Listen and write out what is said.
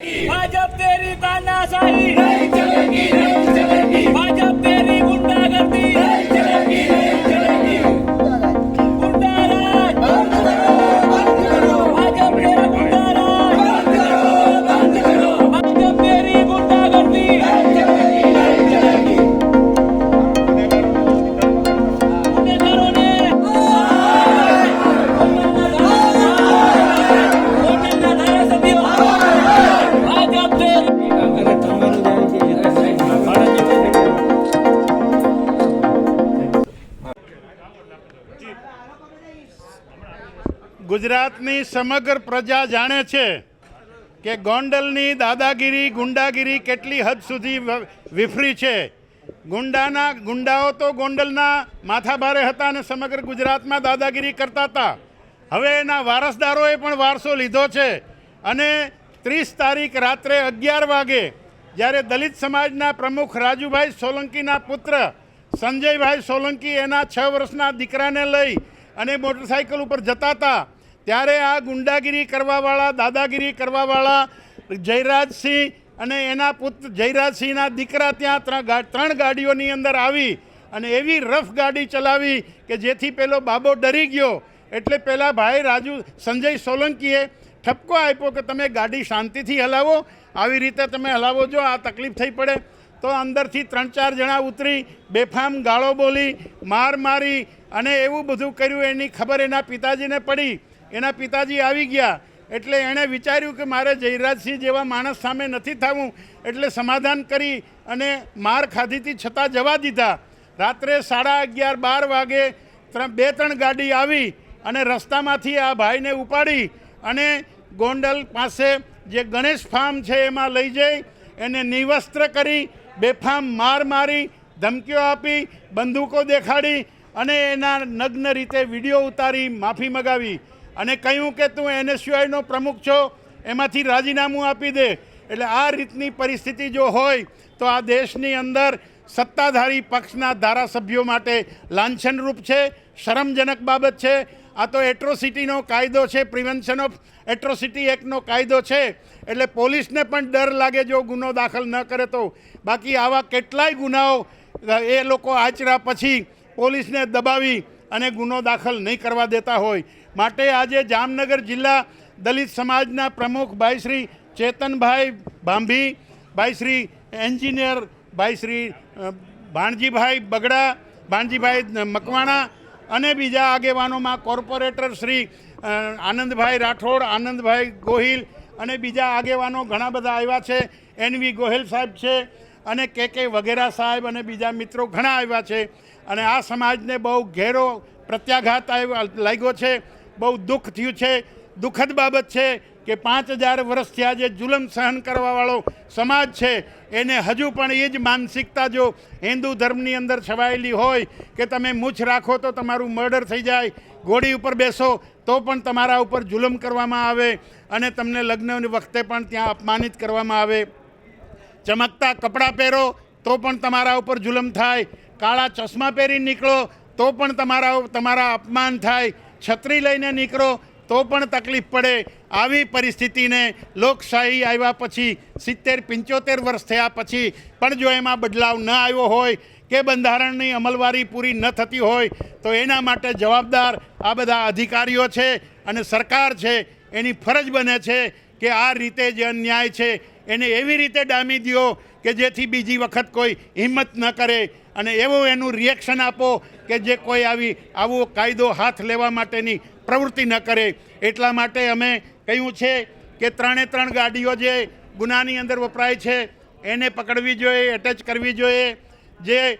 ભાજપ તેરી તાનાશાહી નહીં ગુજરાતની સમગ્ર પ્રજા જાણે છે કે ગોંડલની દાદાગીરી, ગુંડાગીરી કેટલી હદ સુધી વિફરી છે. ગુંડાના, ગુંડાઓ તો ગોંડલના માથાભારે હતા અને સમગ્ર ગુજરાતમાં દાદાગીરી કરતા હતા. હવે એના વારસદારોએ પણ વારસો લીધો છે અને ત્રીસ તારીખ રાત્રે અગિયાર વાગે જ્યારે દલિત સમાજના પ્રમુખ રાજુભાઈ સોલંકીના પુત્ર સંજયભાઈ સોલંકી એના છ વર્ષના દીકરાને લઈ અને મોટરસાઇકલ ઉપર જતા હતા ત્યારે આ ગુંડાગીરી કરવાવાળા, દાદાગીરી કરવાવાળા જયરાજસિંહ અને એના પુત્ર જયરાજસિંહના દીકરા ત્યાં ત્રણ ગાડીઓની અંદર આવી અને એવી રફ ગાડી ચલાવી કે જેથી પેલો બાબો ડરી ગયો. એટલે પેલા ભાઈ રાજુ, સંજય સોલંકીએ ઠપકો આપ્યો કે તમે ગાડી શાંતિથી હલાવો, આવી રીતે તમે હલાવો જો, આ તકલીફ થઈ પડે. તો અંદરથી ત્રણ ચાર જણા ઉતરી, બેફામ ગાળો બોલી, માર મારી અને એવું બધું કર્યું. એની ખબર એના પિતાજીને પડી. એના પિતાજી આવી ગયા. એટલે એણે વિચાર્યું કે મારે જયરાજસિંહ જેવા માણસ સામે નથી થવું. એટલે સમાધાન કરી અને માર ખાધીથી છતાં જવા દીધા. રાત્રે સાડા અગિયાર બાર વાગે ત્રણ બે ત્રણ ગાડી આવી અને રસ્તામાંથી આ ભાઈને ઉપાડી અને ગોંડલ પાસે જે ગણેશ ફાર્મ છે એમાં લઈ જઈ એને નિવસ્ત્ર કરી, બેફામ માર મારી, ધમકીઓ આપી, બંદૂકો દેખાડી અને એના નગ્ન રીતે વીડિયો ઉતારી માફી મગાવી. અને કહ્યું કે તું એનએસયુઆઈનો પ્રમુખ છો, એમાંથી રાજીનામું આપી દે. એટલે આ રીતની પરિસ્થિતિ જો હોય, તો આ દેશની અંદર સત્તાધારી પક્ષના ધારાસભ્યો માટે લાંછનરૂપ છે, શરમજનક બાબત છે. આ તો એટ્રોસિટીનો કાયદો છે, પ્રિવેન્શન ઓફ એટ્રોસિટી એક્ટનો કાયદો છે. એટલે પોલીસને પણ ડર લાગે જો ગુનો દાખલ ન કરે તો. બાકી આવા કેટલાય ગુનાઓ, એ લોકો આચર્યા પછી પોલીસને દબાવી અને ગુનો દાખલ નહીં કરવા દેતા હોય. માટે આજે જામનગર જિલ્લા દલિત સમાજના પ્રમુખ ભાઈ શ્રી ચેતનભાઈ ભાંભી, ભાઈ શ્રી એન્જિનિયર, ભાઈ શ્રી ભાણજીભાઈ બગડા, ભાણજીભાઈ મકવાણા અને બીજા આગેવાનોમાં કોર્પોરેટર શ્રી આનંદભાઈ રાઠોડ, આનંદભાઈ ગોહિલ અને બીજા આગેવાનો ઘણા બધા આવ્યા છે. એનવી ગોહિલ સાહેબ છે અને કે કે વગેરા સાહેબ અને બીજા મિત્રો ઘણા આવ્યા છે. અને આ સમાજને બહુ ઘેરો પ્રત્યાઘાત આવ્યો લાગ્યો છે. બહુ દુઃખ થયું છે. દુઃખદ બાબત છે કે પાંચ હજાર વર્ષથી આ જે જુલમ સહન કરવાવાળો સમાજ છે, એને હજુ પણ એ જ માનસિકતા જો હિન્દુ ધર્મની અંદર છવાયેલી હોય કે તમે મૂછ રાખો તો તમારું મર્ડર થઈ જાય ઘોડી ઉપર બેસો તો પણ તમારા ઉપર જુલમ કરવામાં આવે અને તમને લગ્નની વખતે પણ ત્યાં અપમાનિત કરવામાં આવે. ચમકતા કપડાં પહેરો તો પણ તમારા ઉપર જુલમ થાય. કાળા ચશ્મા પહેરી નીકળો તો પણ તમારા તમારા અપમાન થાય. છત્રી લઈને નીકળો તો પણ તકલીફ પડે. આવી પરિસ્થિતિને લોકશાહી આવ્યા પછી સિત્તેર, પંચોતેર વર્ષ થયા પછી પણ જો એમાં બદલાવ ન આવ્યો હોય કે બંધારણની અમલવારી પૂરી ન થતી હોય, તો એના માટે જવાબદાર આ બધા અધિકારીઓ છે અને સરકાર છે. એની ફરજ બને છે કે આ રીતે જે અન્યાય છે એને એવી રીતે ડામી દો કે જેથી બીજી વખત કોઈ હિંમત ન કરે અને એવું એનું રિએક્શન આપો કે જે કોઈ આવી, આવો કાયદો હાથ લેવા માટેની પ્રવૃત્તિ ન કરે. એટલા માટે અમે કહ્યું છે કે ત્રણે ત્રણ ગાડીઓ જે ગુનાની અંદર વપરાય છે, એને પકડવી જોઈએ એટેચ કરવી જોઈએ. જે